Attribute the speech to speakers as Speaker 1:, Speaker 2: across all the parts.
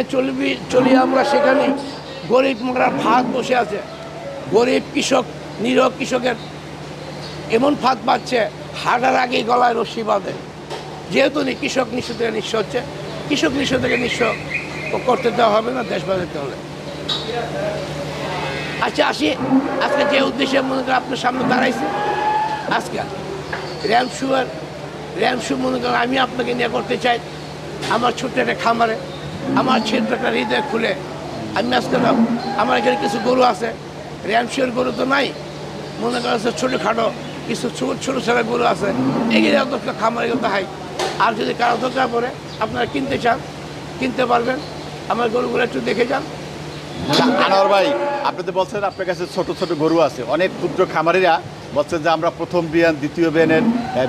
Speaker 1: যেখানে চলবি, চলি আমরা সেখানে। গরিব মোড়া ফাঁদ বসে আছে। গরিব কৃষক, নিরহ কৃষকের এমন ফাঁদ পাচ্ছে হাঁটার আগে গলায় রশ্মি বাঁধে। যেহেতু নি কৃষক নিঃস্ব থেকে নিঃস্ব হচ্ছে। কৃষক নিঃস্ব থেকে নিঃস্ব করতে দেওয়া হবে না, দেশ বাজাতে হলে। আচ্ছা আসি। আজকে যে উদ্দেশ্যে মনে করেন আপনার সামনে দাঁড়াইছে, আজকে র্যাম শুয়ার র্যাম শু মনে করেন আমি আপনাকে নিয়ে করতে চাই। আমার ছোট্ট একটা খামারে। আমার একটা হৃদয় খুলে। আমি আজকে আমার এখানে কিছু গরু আছে, র্যাম শুয়ার গরু তো নাই। মনে করেন হচ্ছে ছোটোখাটো কিছু ছোট, ছোটো ছেলে গরু আছে। এগুলো তো খামারে কিন্তু হাই। আর যদি কারও দরকার পড়ে, আপনারা কিনতে চান, কিনতে পারবেন। আমার গরুগুলো একটু দেখে যান।
Speaker 2: আনোয়ার ভাই, আপনি তো বলছেন আপনার কাছে ছোট ছোট গরু আছে। অনেক ক্ষুদ্র খামারিরা বলছেন যে আমরা প্রথম বিয়ান দ্বিতীয় বিয়ানের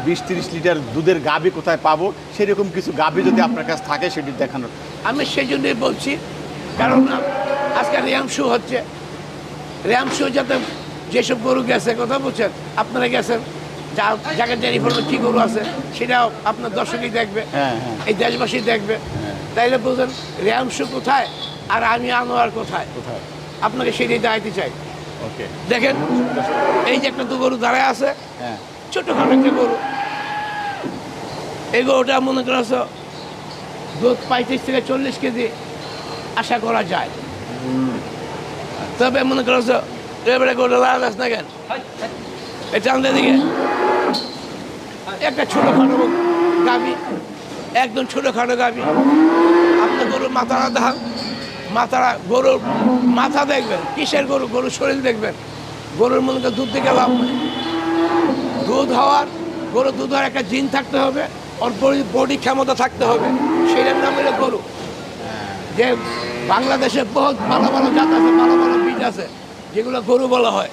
Speaker 2: বিশ তিরিশ লিটার দুধের গাবি কোথায় পাবো? সেরকম কিছু গাবি যদি আপনার কাছে থাকে সেটি দেখানোর।
Speaker 1: আমি সেই জন্যই বলছি কারণ আজকে র্যাম শো হচ্ছে। র্যাম শো যাতে যেসব গরু গেছে কথা বলছেন আপনারা গেছেন যা জায়গায় যে রিফর্মে কী গরু আছে সেটাও আপনার দর্শকই দেখবে
Speaker 2: হ্যাঁ, হ্যাঁ।
Speaker 1: এই দেশবাসী দেখবে। তাইলে বলছেন র্যাম শো কোথায় আর আমি আনোয়ার কোথায়?
Speaker 2: কোথায়?
Speaker 1: আপনাকে সেটাই দাঁড়াইতে চাই। দেখেন এই যে একটা তো গরু দাঁড়ায় আছে
Speaker 2: হ্যাঁ।
Speaker 1: ছোটোখাটো একটা গরু। এই গরুটা মনে করছ দুধ পঁয়ত্রিশ থেকে চল্লিশ কেজি আশা করা যায়। তবে মনে করছ এবারে গরুটা লাল আস না কেন? এটা আমাদের দিকে একটা ছোটোখাটো গাবি একদম ছোটোখাটো গাবি আপনার গরুর মাথাটা দেখান মাথাটা গরুর মাথা দেখবেন, কিসের গরু? গরুর শরীর দেখবেন। গরুর করেন দুধ থেকে লাভ নেই। দুধ হওয়ার গরু দুধ হওয়ার একটা জিন থাকতে হবে, ওর বডি ক্ষমতা থাকতে হবে। সেটার নাম হলো গরু। যে বাংলাদেশে বহুত ভালো ভালো জাত আছে, ভালো ভালো বীজ আছে, যেগুলো গরু বলা হয়।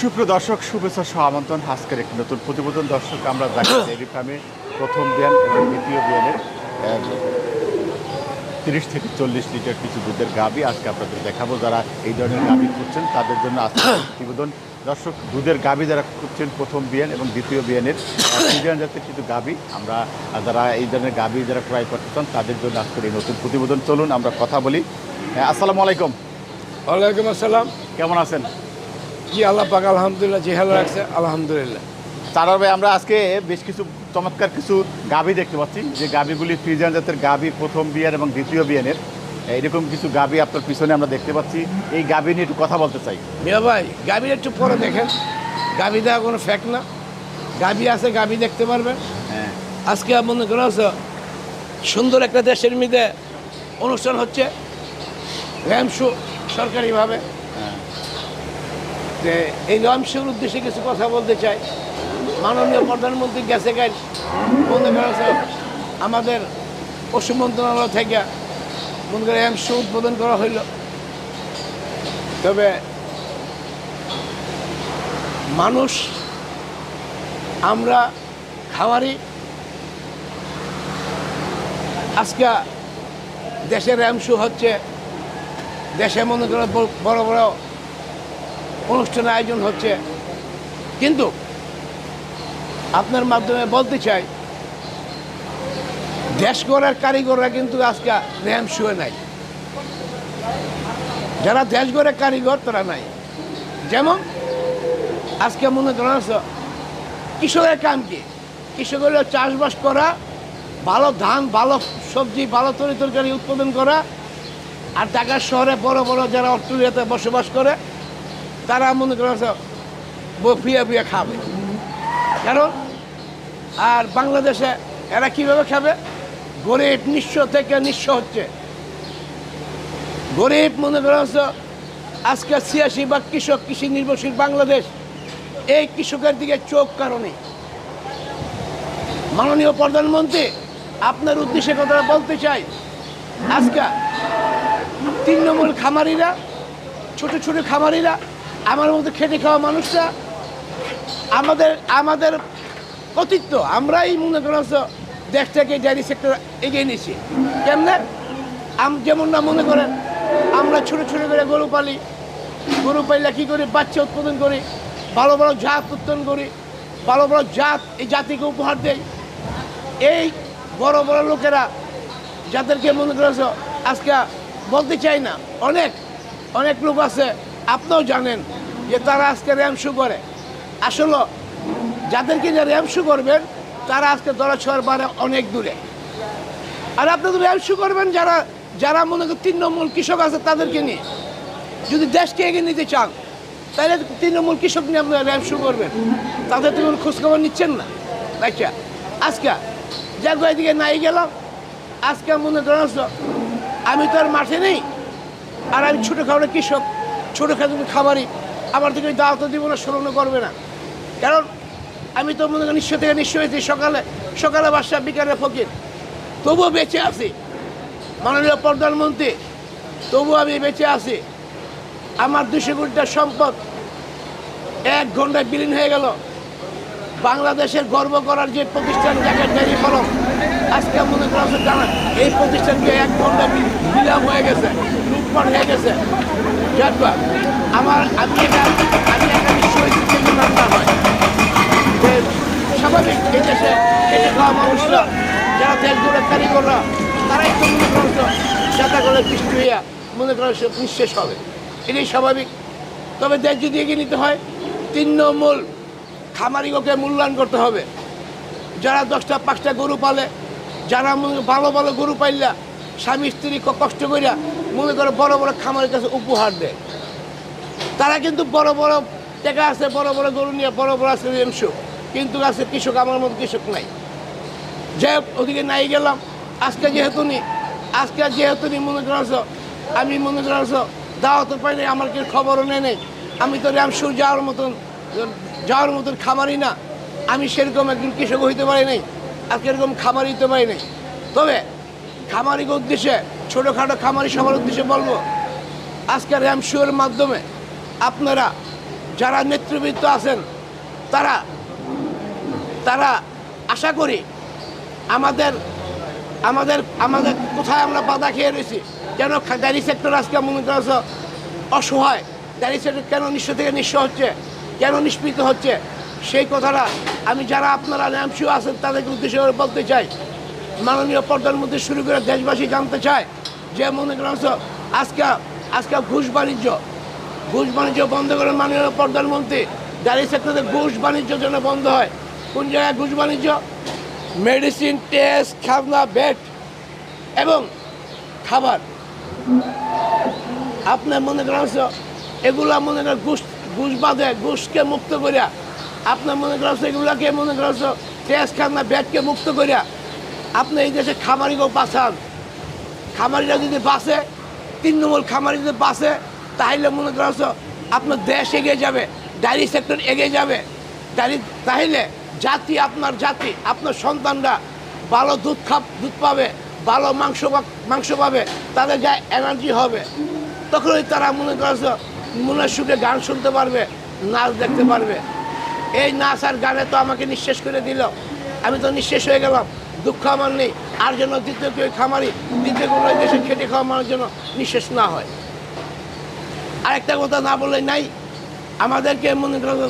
Speaker 2: সুপ্রিয় দর্শক, শুভেচ্ছা সহ আমন্ত্রণ। আজকের একটি নতুন প্রতিবেদন দর্শক, আমরা দেখাচ্ছি ডেয়ারি ফার্মে প্রথম বিয়ান এবং দ্বিতীয় বিয়ানের তিরিশ থেকে চল্লিশ লিটার কিছু দুধের গাবি আজকে আপনাদের দেখাবো। যারা এই ধরনের গাবি খুঁজছেন তাদের জন্য আজকে প্রতিবেদন। দর্শক দুধের গাবি যারা খুঁজছেন প্রথম বিয়ান এবং দ্বিতীয় বিয়ানের ফ্রিজিয়ান জাতের কিছু গাবি আমরা যারা এই ধরনের গাবি যারা ক্রয় করতে চান তাদের জন্য আজকের এই নতুন প্রতিবেদন। চলুন আমরা কথা বলি। হ্যাঁ, আসসালামু আলাইকুম।
Speaker 1: ওয়ালাইকুম আসসালাম।
Speaker 2: কেমন আছেন?
Speaker 1: কি আল্লাহ পাক আলহামদুলিল্লাহ ভালো রাখছে আলহামদুলিল্লাহ।
Speaker 2: তারার ভাই আমরা আজকে বেশ কিছু চমৎকার কিছু গাভি দেখতে পাচ্ছি। যে গাভিগুলি ফ্রিজিয়ান জাতের গাভি প্রথম বিয়ার এবং দ্বিতীয় বিয়ানের। এইরকম কিছু গাভি আপনার পিছনে আমরা দেখতে পাচ্ছি। এই গাভি নিয়ে একটু কথা বলতে চাই।
Speaker 1: মিয়া ভাই গাভীর একটু পরে দেখেন। গাভী দেওয়া কোনো ফ্যাক্ট না। গাভী আছে গাভী দেখতে পারবেন।
Speaker 2: হ্যাঁ।
Speaker 1: আজকে মনে করা হচ্ছে সুন্দর একটা দেশের মধ্যে অনুষ্ঠান হচ্ছে। র্যাম শো সরকারিভাবে।
Speaker 2: হ্যাঁ।
Speaker 1: যে এই র্যাম শোর উদ্দেশ্যে কিছু কথা বলতে চাই। মাননীয় প্রধানমন্ত্রী গেছে গাই মনে করা হচ্ছে আমাদের পশু মন্ত্রণালয় থেকে মনে করে শো উদ্বোধন করা হইল। তবে মানুষ, আমরা খামারি, আজকে দেশের র্যাম শো হচ্ছে দেশে মনে করে বড় বড় অনুষ্ঠান আয়োজন হচ্ছে। কিন্তু আপনার মাধ্যমে বলতে চাই, দেশ গড়ার কারিগররা কিন্তু আজকে র্যাম শুয়ে নাই। যারা দেশ গড়ের কারিগর, তারা নাই। যেমন আজকে মনে করেন কৃষকের কাম কি? কৃষকের চাষবাস করা, ভালো ধান, ভালো সবজি, ভালো তরি তরকারি উৎপাদন করা, আর ঢাকার শহরে বড় বড় যারা অস্ট্রেলিয়াতে বসবাস করে, তারা মনে করে ফিয়া ফিয়া খাবে। কারণ আর বাংলাদেশে এরা কীভাবে খাবে? গরিব নিঃস্ব থেকে নিঃস্ব হচ্ছে। গরিব মনে করা হচ্ছে আজকে ছিয়াশি বা কৃষক কৃষি নির্ভরশীল বাংলাদেশ। এই কৃষকের দিকে চোখ কারণে মাননীয় প্রধানমন্ত্রী, আপনার উদ্দেশ্যে কথাটা বলতে চাই। আজকে তৃণমূল খামারিরা, ছোট ছোট খামারিরা, আমার মতো খেটে খাওয়া মানুষরা আমাদের আমাদের কর্তৃত্ব আমরাই মনে করেন দেশটাকে ডেয়ারি সেক্টর এগিয়ে নিয়েছি। কেমনে? যেমন না মনে করেন, আমরা ছোট ছোট করে গরু পালি, গরু পাইলে কী করি? বাচ্চা উৎপাদন করি, ভালো ভালো জাত উৎপাদন করি, ভালো ভালো জাত এই জাতিকে উপহার দেই। এই বড় বড় লোকেরা যাদেরকে মনে করেছ আজকে বলতে চাই না, অনেক অনেক লোক আছে, আপনিও জানেন যে তারা আজকে র্যামশু করে। আসলে যাদেরকে যে র্যামশু করবেন, তারা আজকে দরা ছোঁয়ার বারে অনেক দূরে। আর আপনি তো র্যামশু করবেন, যারা যারা মনে করেন তৃণমূল কৃষক আছে তাদেরকে নিয়ে, যদি দেশকে এগিয়ে নিতে চান, তাহলে তৃণমূল কৃষক নিয়ে আপনারা র্যামশু করবেন। তাদের তো কোনো খোঁজখবর নিচ্ছেন না। আচ্ছা আজকে যাক এদিকে নাই গেলাম আজকে মনে করেন আমি তো আর মাঠে নেই, আর আমি ছোটোখাটো কৃষক, ছোটোখাটো খাবারই আমার থেকে দাওয়াত দিব না স্মরণ করবে না। কারণ আমি তো মনে করি নিশ্চয় থেকে নিশ্চয় হয়েছি। সকালে সকালে বাসা, বিকালে ফকির। তবুও বেঁচে আছি। মাননীয় প্রধানমন্ত্রী, তবুও আমি বেঁচে আছি। আমার দুশো কোটি টাকার সম্পদ এক ঘন্টায় বিলীন হয়ে গেল। বাংলাদেশের গর্ব করার যে প্রতিষ্ঠান যাকে ডেরি ফলম আজকে মনে করা জানা এই প্রতিষ্ঠানকে এক ঘণ্টা বি- বিরাম হয়ে গেছে, লুটপাট হয়ে গেছে। আমার আমি এটা আমি একটা নিশ্চয় না হয় যে স্বাভাবিক এই দেশে খেটে খাওয়া মানুষরা যারা দেশ গড়ে কারিগররা, তারাই তো মনে করছ যাতা করে বৃষ্টি হইয়া মনে করো সে নিঃশেষ হবে। এটাই স্বাভাবিক। তবে যদি এগিয়ে নিতে হয় তৃণমূল খামারিগকে মূল্যায়ন করতে হবে। যারা দশটা, পাঁচটা গরু পালে, যারা ভালো ভালো গরু পাইলা, স্বামী, স্ত্রী কষ্ট করিয়া মনে করে বড় বড় খামারের কাছে উপহার দেয়। তারা কিন্তু বড় বড় টাকা আছে, বড় বড় গরু নিয়ে বড় বড় আছে কিন্তু আছে কৃষক, আমার মতো কৃষক নাই। যে ওদিকে নাই গেলাম। আজকে যেহেতু নি আজকে যেহেতু নি মনে করছ আমি মনে করছ দাওয়াতে পাই নাই আমার কেউ খবরও নেই নেই। আমি তো র্যামসুর যাওয়ার মতন যাওয়ার মতন খামারি না। আমি সেরকম একজন কৃষক হইতে পারি নাই আজকে এরকম খামারি হইতে পারি নাই। তবে খামারিকে উদ্দেশ্যে, ছোটোখাটো খামারি সবার উদ্দেশ্যে বলব, আজকে র্যামশুয়ের মাধ্যমে আপনারা যারা নেতৃবৃত্ত আছেন, তারা তারা আশা করি আমাদের আমাদের আমাদের কোথায় আমরা বাধা খেয়ে রয়েছি? কেন ডায়েরি সেক্টর আজকে মনে করছ অসহায়। ডায়েরি সেক্টর কেন নিঃস্ব থেকে নিঃস্ব হচ্ছে? কেন নিষ্পৃত হচ্ছে? সেই কথাটা আমি যারা আপনারা ন্যামসিও আছেন, তাদেরকে উদ্দেশ্য করে বলতে চাই। মাননীয় প্রধানমন্ত্রী শুরু করে দেশবাসী জানতে চায় যে মনে করছ আজকে আজকে ঘুষ বাণিজ্য ঘুষ বাণিজ্য বন্ধ করে মাননীয় প্রধানমন্ত্রী ডায়েরি সেক্টরে ঘুষ বাণিজ্য যেন বন্ধ হয়। কোন জায়গায় ঘুষ বাণিজ্য? মেডিসিন, টেস্ট, খাজনা বেড এবং খাবার। আপনার মনে করেন এগুলা মনে করেন ঘুষ ঘুষ বাদে ঘুষকে মুক্ত করিয়া। আপনার মনে করেন এগুলাকে মনে করেন টেস্ট, খাজনা বেডকে মুক্ত করিয়া আপনি এই দেশে খামারিকেও বাঁচান। খামারিরা যদি বাঁচে, তিন নম্বর খামারি যদি বাঁচে, তাহলে মনে করা হচ্ছে আপনার দেশ এগিয়ে যাবে, ডায়েরি সেক্টর এগিয়ে যাবে। ডায়েরি, তাহলে জাতি আপনার জাতি, আপনার সন্তানরা ভালো দুধ খাপ, দুধ পাবে, ভালো মাংস মাংস পাবে, তাদের গায়ে এনার্জি হবে। তখনই তারা মনে করছে, মনের সুখে গান শুনতে পারবে, নাচ দেখতে পারবে। এই নাচ আর গানে তো আমাকে নিঃশেষ করে দিল। আমি তো নিঃশেষ হয়ে গেলাম, দুঃখ আমার নেই। আর যেন দ্বিতীয় কেউ খামারি, দ্বিতীয় কোনো দেশে খেটে খাওয়া মানুষ যেন নিঃশেষ না হয়। আরেকটা কথা না বলে নাই, আমাদেরকে মনে করো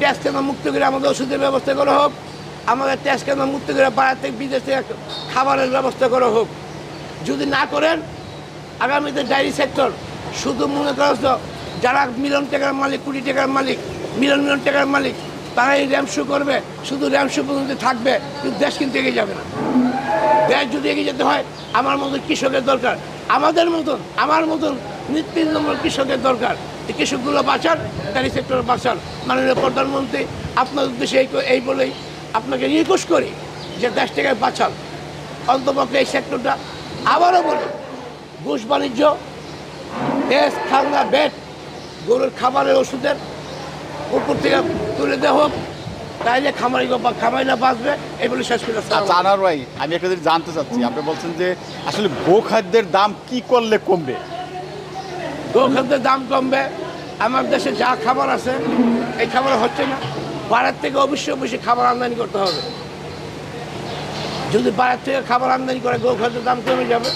Speaker 1: ট্যাক্স কেন মুক্ত করে আমাদের ওষুধের ব্যবস্থা করা হোক। আমাদের ট্যাক্স কেন মুক্ত করে বাইরে থেকে বিদেশ থেকে খাবারের ব্যবস্থা করা হোক। যদি না করেন, আগামীতে ডায়েরি সেক্টর শুধু মনে করছ যারা মিলন টাকার মালিক কোটি টাকার মালিক, মিলন মিলন টাকার মালিক তারা এই র্যামশো করবে, শুধু র্যামশো পর্যন্ত থাকবে, কিন্তু দেশ কিন্তু এগিয়ে যাবে না। দেশ যদি এগিয়ে যেতে হয়, আমার মতন কৃষকের দরকার। আমাদের মতন, আমার মতন নিত্য কৃষকের দরকার। কৃষকগুলো বাঁচান ডায়েরি সেক্টর বাঁচান। মাননীয় প্রধানমন্ত্রী আপনার উদ্দেশ্যে এই এই বলেই আপনাকে রিকোয়েস্ট করি যে দেশটাকে বাঁচান। অন্তপক্ষে এই সেক্টরটা আবারও বলি ঘুষ বাণিজ্য টেস্ট খাজনা বেড গরুর খাবারের ওষুধের উপর থেকে তুলে দেওয়া হোক। তাইলে খামারি খামারিরা বাঁচবে এগুলো শেষ করে
Speaker 2: আচ্ছা আনার ভাই আমি একটা জিনিস জানতে চাচ্ছি। আপনি বলছেন যে আসলে গোখাদ্যের দাম কি করলে কমবে?
Speaker 1: গোখাদ্যের দাম কমবে। আমার দেশে যা খাবার আছে এই খাবার হচ্ছে না। বাইরের থেকে অবশ্যই অবশ্যই খাবার আমদানি করতে হবে। যদি বাইরের থেকে খাবার আমদানি করে গো খাদ্যের দাম কমে যাবে।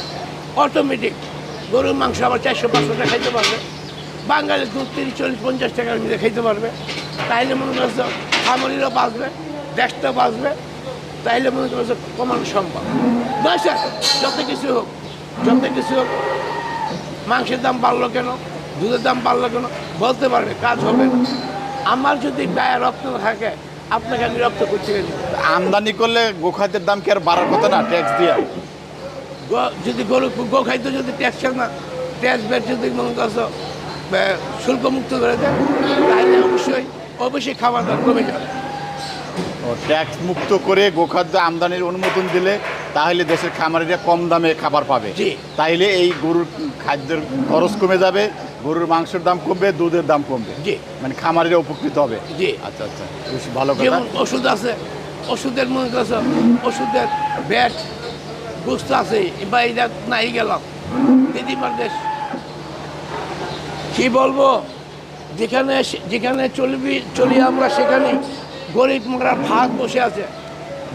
Speaker 1: অটোমেটিক গরুর মাংস আবার চারশো পাঁচশো টাকা খাইতে পারবে। বাঙালি দুধ তিরিশ চল্লিশ পঞ্চাশ টাকার মধ্যে খাইতে পারবে। তাইলে মনে করছ খামারিরও বাঁচবে দেশটা বাঁচবে। তাইলে মনে করছ কমানো সম্ভব। নয় যত কিছু হোক যত কিছু হোক, মাংসের দাম বাড়লো কেন? দুধের দাম বাড়লো কেন? বলতে পারবে কাজ হবে না। আমার যদি গায়ে রক্ত থাকে আপনাকে আমি রক্ত করছি
Speaker 2: আমদানি করলে গোখাদ্যের দাম কি আর বাড়ার কথা না ট্যাক্স দিয়ে?
Speaker 1: গো- যদি গরু গো খাইতে যদি ট্যাক্স না ট্যাক্স ব্যাট যদি মনে করছ শুল্ক মুক্ত করে দেয় তাহলে অবশ্যই অবশ্যই খাবার দাম কমে যাবে।
Speaker 2: ও ট্যাক্স মুক্ত করে গোখাদ্য আমদানির অনুমোদন দিলে তাহলে দেশের খামারিরা কম দামে খাবার পাবে।
Speaker 1: জি।
Speaker 2: তাইলে এই গরুর খাদ্যের খরচ কমে যাবে গরুর মাংসের দাম কমবে দুধের দাম কমবে।
Speaker 1: জি।
Speaker 2: মানে খামারিরা উপকৃত হবে।
Speaker 1: জি।
Speaker 2: আচ্ছা আচ্ছা বেশ ভালো কথা।
Speaker 1: ওষুধ আছে ওষুধের মনে করছ ওষুধের ব্যাট গুস্ত আছে বা এটা নাই গেলাম দিদিমার দেশ। কি বলব? যেখানে যেখানে চলবি চলি আমরা সেখানে গরিব মোরা ভাগ বসে আছে।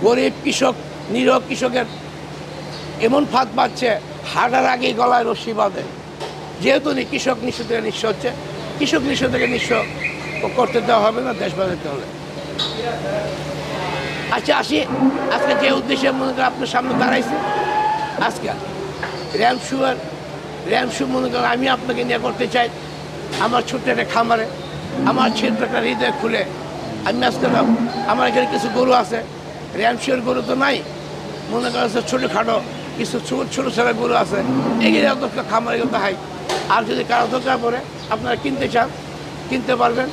Speaker 1: গরিব কৃষক নিরব কৃষকের এমন ফাঁদ পাচ্ছে হাটার আগে গলায় রশ্মি বাঁধে। যেহেতু কৃষক নিঃস্ব থেকে নিঃস্ব হচ্ছে। কৃষক নিঃস্ব থেকে নিঃস্ব করতে দেওয়া হবে না, দেশ বাঁচাতে হবে। আচ্ছা আসি। আজকে যে উদ্দেশ্যে মনে করেন আপনার সামনে দাঁড়াইছে, আজকে র্যাম শুয়ার, র্যাম শু মনে করেন আমি আপনাকে নিয়ে করতে চাই। আমার ছোট্ট একটা খামারে, আমার ছোট্ট একটা হৃদয় খুলে আমি আজকে আমার এখানে কিছু গরু আছে। র্যাম শুয়ার গরু তো নাই। মনে করেন ছোটোখাটো কিছু ছোটো ছোটো ছোটো গরু আছে এগুলো তো খামারে কিন্তু হাই আর যদি কারও দরকার পড়ে আপনারা কিনতে চান কিনতে পারবেন।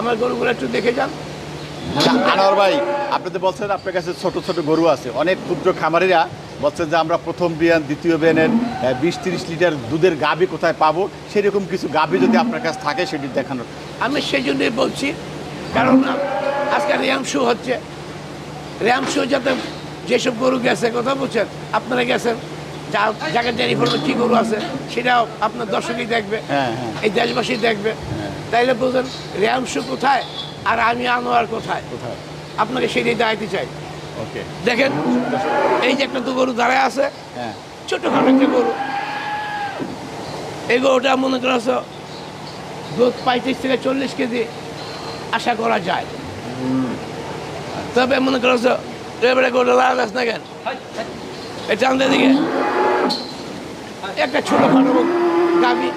Speaker 1: আমার গরুগুলো একটু দেখে যান।
Speaker 2: আনোয়ার ভাই আপনি তো বলছেন আপনার কাছে ছোট ছোট গরু আছে। অনেক ক্ষুদ্র খামারিরা বলছেন যে আমরা প্রথম বিয়ান দ্বিতীয় বিয়ানের বিশ তিরিশ লিটার দুধের গাবি কোথায় পাবো? সেরকম কিছু গাবি যদি আপনার কাছে থাকে সেটি দেখানোর।
Speaker 1: আমি সেই জন্যই বলছি কারণ আজকে র্যাম শো হচ্ছে। র্যাম শো যাতে যেসব গরু গেছে কথা বলছেন? আপনারা গেছেন? যা জায়গায় ডেয়ারি ফার্মে কী গরু আছে সেটাও আপনার দর্শকই দেখবে
Speaker 2: হ্যাঁ, হ্যাঁ।
Speaker 1: এই দেশবাসী দেখবে। তাইলে বলছেন র্যাম শো কোথায় আর আমি আনোয়ার কোথায়?
Speaker 2: কোথায়?
Speaker 1: আপনাকে সেটাই দেখাইতে চাই।
Speaker 2: ওকে।
Speaker 1: দেখেন এই যে একটা তো গরু দাঁড়ায় আছে
Speaker 2: হ্যাঁ।
Speaker 1: ছোটোখাটো একটা গরু। এই গরুটা মনে করছ দুধ পঁয়ত্রিশ থেকে চল্লিশ কেজি আশা করা যায়। তবে মনে করছ এবারে গরুটা লাল আস না কেন? এটা আমাদের দিকে একটা ছোটোখাটো গাবি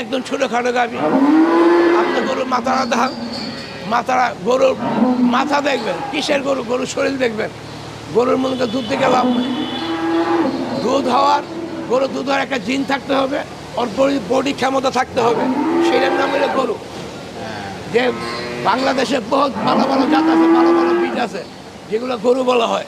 Speaker 1: একদম ছোটোখাটো গাবি আপনার গরুর মাথাটা দেখান মাথাটা গরুর মাথা দেখবেন, কিসের গরু? গরুর শরীর দেখবেন। গরুর করেন দুধ থেকে লাভ দুধ হওয়ার গরু দুধ হওয়ার একটা জিন থাকতে হবে, ওর বডি ক্ষমতা থাকতে হবে। সেটার নাম হলো গরু। যে বাংলাদেশে বহুত ভালো ভালো জাত আছে, ভালো ভালো বীজ আছে। যেগুলো গরু বলা হয়।